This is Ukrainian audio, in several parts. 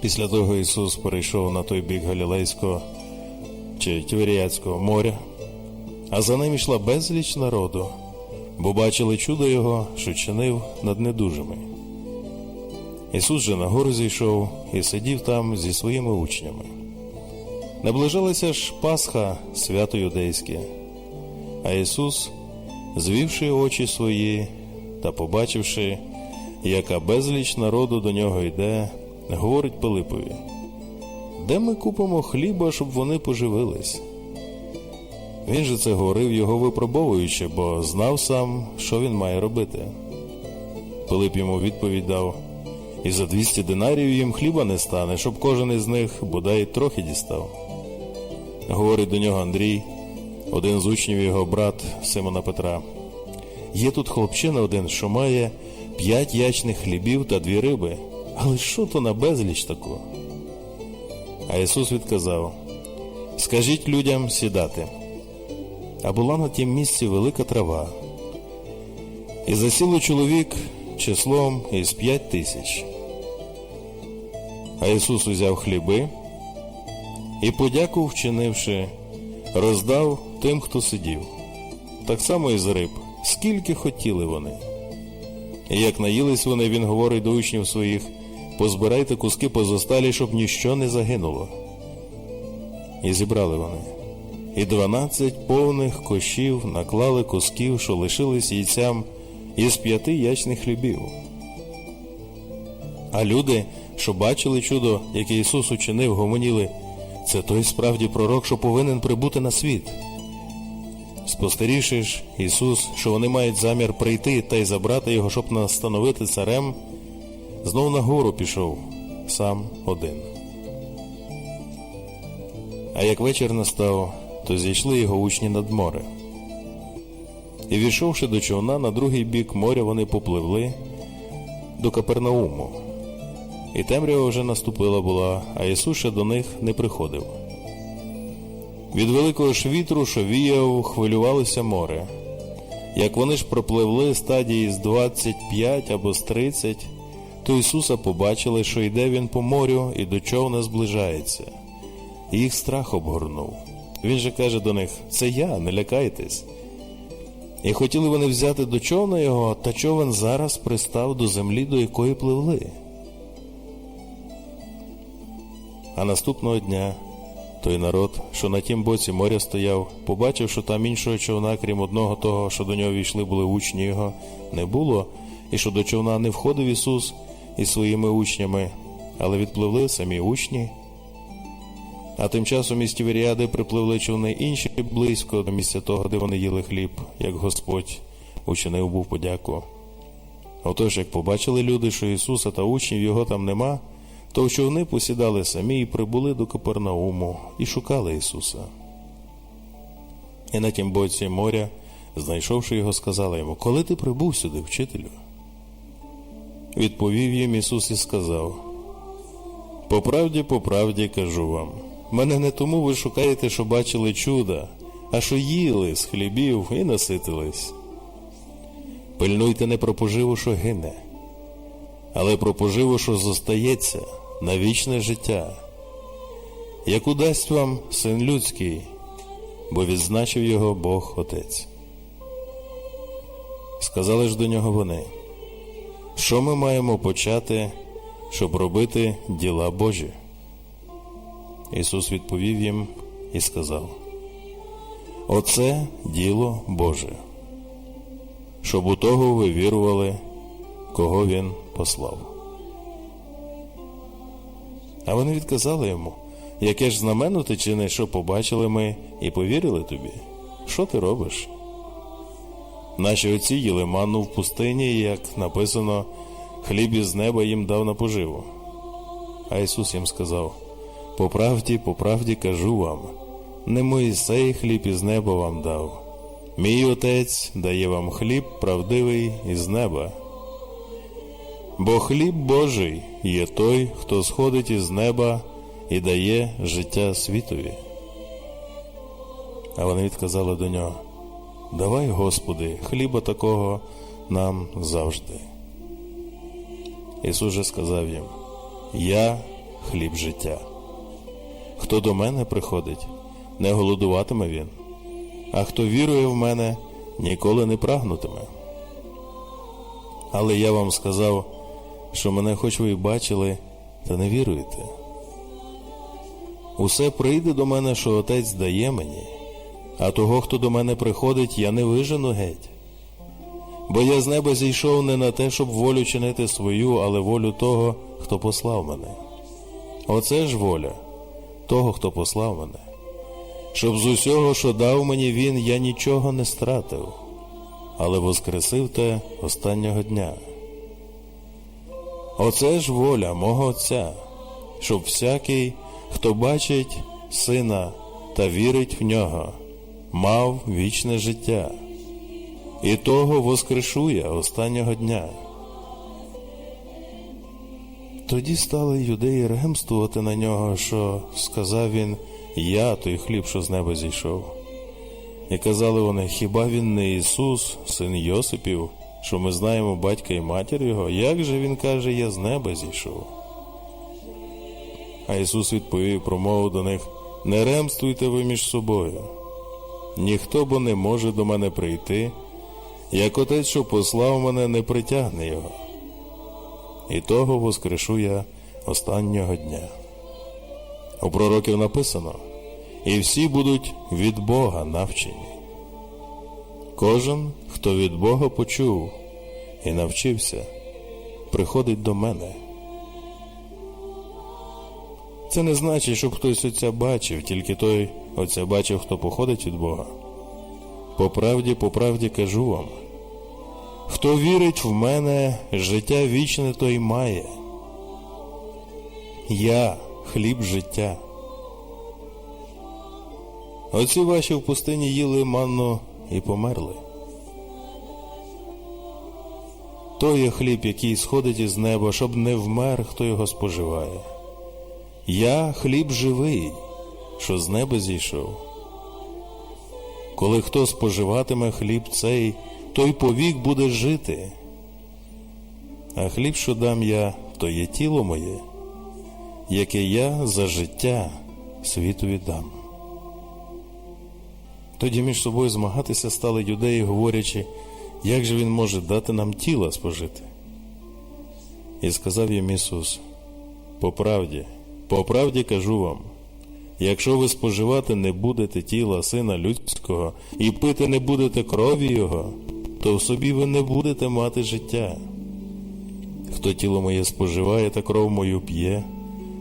Після того Ісус перейшов на той бік Галілейського чи Тіверіяцького моря, а за ним йшла безліч народу, бо бачили чудо Його, що чинив над недужими. Ісус же на гору зійшов і сидів там зі своїми учнями. Наближалася ж Пасха, свято юдейське, а Ісус, звівши очі свої та побачивши, яка безліч народу до нього йде, говорить Пилипові, де ми купимо хліба, щоб вони поживились? Він же це говорив його випробовуючи, бо знав сам, що він має робити. Пилип йому відповідь дав, і за 200 динарів їм хліба не стане, щоб кожен із них бодай трохи дістав. Говорить до нього Андрій, один з учнів його брат Симона Петра. Є тут хлопчина один, що має п'ять ячних хлібів та дві риби. Але що то на безліч таку? А Ісус відказав: Скажіть людям сідати. А була на тім місці велика трава. І засіло чоловік числом із п'ять тисяч. А Ісус узяв хліби і, подяку вчинивши, роздав тим, хто сидів. Так само і з риб, скільки хотіли вони. І як наїлись вони, він говорить до учнів своїх позбирайте куски позосталі, щоб ніщо не загинуло. І зібрали вони. І дванадцять повних кошів наклали кусків, що лишились яйцям із п'яти ячних хлібів. А люди, що бачили чудо, яке Ісус учинив, гомоніли, це той справді пророк, що повинен прибути на світ. Спостерігши ж Ісус, що вони мають замір прийти та й забрати його, щоб настановити царем, знов на гору пішов сам один. А як вечір настав, то зійшли його учні над море. І війшовши до човна на другий бік моря, вони попливли до Капернауму. І темрява вже наступила була, а Ісус ще до них не приходив. Від великого ж вітру, що віяв, хвилювалося море. Як вони ж пропливли стадії з 25 або з 30, то Ісуса побачили, що йде він по морю і до човна зближається. Їх страх обгорнув. Він же каже до них: Це я, не лякайтесь. І хотіли вони взяти до човна його, та човен зараз пристав до землі, до якої пливли. А наступного дня той народ, що на тім боці моря стояв, побачив, що там іншого човна, крім одного того, що до нього війшли були учні його, не було, і що до човна не входив Ісус із своїми учнями, але відпливли самі учні. А тим часом із Тіверіади припливли човни інші близько до місця того, де вони їли хліб, як Господь учинив був подяку. Отож, як побачили люди, що Ісуса та учнів його там нема, то в човни посідали самі і прибули до Капернауму і шукали Ісуса. І на тім боці моря, знайшовши його, сказали йому, коли ти прибув сюди, вчителю? Відповів їм Ісус і сказав: По правді, по правді кажу вам, мене не тому ви шукаєте, що бачили чуда, а що їли з хлібів і наситились. Пильнуйте не про поживу, що гине, але про поживу, що зостається на вічне життя, яку дасть вам син людський, бо відзначив його Бог Отець. Сказали ж до нього вони, що ми маємо почати, щоб робити діла Божі? Ісус відповів їм і сказав: Оце діло Боже, щоб у того ви вірували, кого Він послав. А вони відказали йому, яке ж знамено ти чиниш, що побачили ми і повірили тобі? Що ти робиш? Наші отці їли манну в пустині, як написано, хліб із неба їм дав на поживу. А Ісус їм сказав: По правді, по правді кажу вам, не Моїсей хліб із неба вам дав. Мій Отець дає вам хліб правдивий із неба. Бо хліб Божий є той, хто сходить із неба і дає життя світові. А вони відказали до нього: Давай, Господи, хліба такого нам завжди. Ісус же сказав їм: Я хліб життя. Хто до мене приходить, не голодуватиме він, а хто вірує в мене, ніколи не прагнутиме. Але я вам сказав, що мене хоч ви й бачили, та не віруєте. Усе прийде до мене, що отець дає мені, а того, хто до мене приходить, я не вижену геть. Бо я з неба зійшов не на те, щоб волю чинити свою, але волю того, хто послав мене. Оце ж воля того, хто послав мене. Щоб з усього, що дав мені він, я нічого не стратив, але воскресив те останнього дня. Оце ж воля мого Отця, щоб всякий, хто бачить сина та вірить в нього, мав вічне життя, і того воскрешує останнього дня. Тоді стали юдеї ремствувати на нього, що сказав він Я той хліб, що з неба зійшов. І казали вони, хіба він не Ісус, син Йосипів, що ми знаємо батька і матір його, як же він каже, я з неба зійшов? А Ісус відповів і промовив до них Не ремствуйте ви між собою. Ніхто бо не може до мене прийти, як отець, що послав мене, не притягне його. І того воскрешу я останнього дня. У пророків написано, і всі будуть від Бога навчені. Кожен, хто від Бога почув і навчився, приходить до мене. Це не значить, щоб хтось отця бачив, тільки той отця бачив, хто походить від Бога. По правді, по правді кажу вам, хто вірить в мене, життя вічне той має. Я хліб життя. Оці ваші в пустині їли манну і померли. То є хліб, який сходить із неба, щоб не вмер, хто його споживає. Я хліб живий, що з неба зійшов. Коли хто споживатиме хліб цей, той повік буде жити. А хліб, що дам я, то є тіло моє, яке я за життя світові дам. Тоді між собою змагатися стали юдеї, говорячи, як же він може дати нам тіла спожити. І сказав їм Ісус, по правді, по правді кажу вам, якщо ви споживати не будете тіла Сина Людського і пити не будете крові Його, то в собі ви не будете мати життя. Хто тіло моє споживає та кров мою п'є,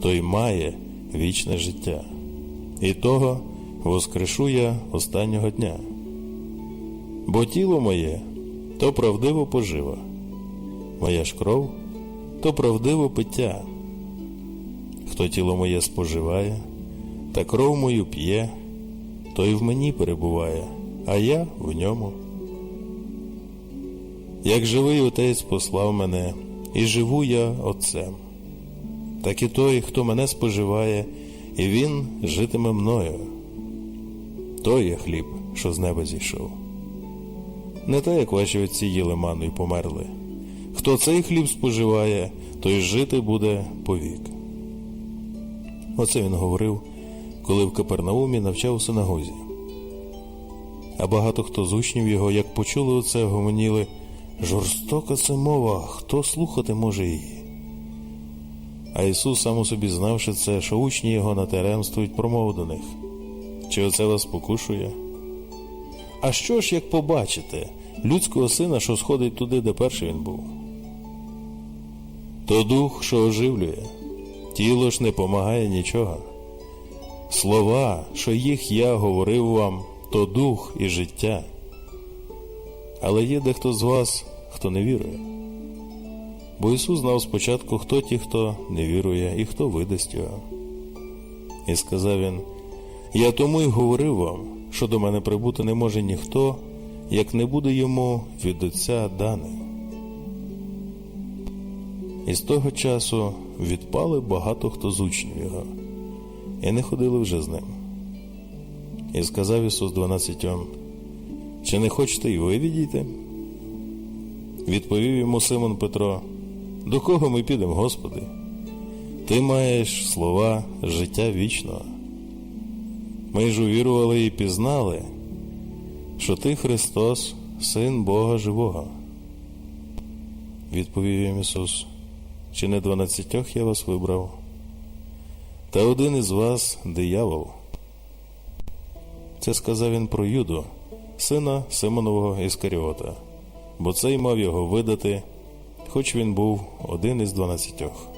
той має вічне життя. І того воскрешу я останнього дня. Бо тіло моє то правдиво пожива, моя ж кров то правдиво пиття. Хто тіло моє споживає, та кров мою п'є, той в мені перебуває, а я в ньому. Як живий отець послав мене, і живу я Отцем, так і той, хто мене споживає, і він житиме мною. То є хліб, що з неба зійшов. Не так, як ваші отці їли ману і померли. Хто цей хліб споживає, той жити буде повік. Оце він говорив, коли в Капернаумі навчав у синагозі. А багато хто з учнів його, як почули оце, гомоніли жорстока це мова, хто слухати може її. А Ісус, сам у собі знавши це, що учні його натеремствують, промовив до них. Чи оце вас покушує? А що ж, як побачите людського сина, що сходить туди, де перший він був? То дух, що оживлює, тіло ж не помагає нічого. Слова, що їх я говорив вам, то дух і життя. Але є дехто з вас, хто не вірує. Бо Ісус знав спочатку, хто ті, хто не вірує, і хто видасть його. І сказав він: Я тому й говорив вам, що до мене прибути не може ніхто, як не буде йому від Отця дане. І з того часу відпали багато хто з учнів його, і не ходили вже з ним. І сказав Ісус дванадцятьом, чи не хочете й ви відійти? Відповів йому Симон Петро, до кого ми підемо, Господи? ти маєш слова життя вічного. Ми ж увірували і пізнали, що ти Христос, Син Бога Живого. Відповів їм Ісус, чи не дванадцятьох я вас вибрав, та один із вас диявол. Це сказав він про Юду, сина Симонового Іскаріота, бо цей мав його видати, хоч він був один із дванадцятьох.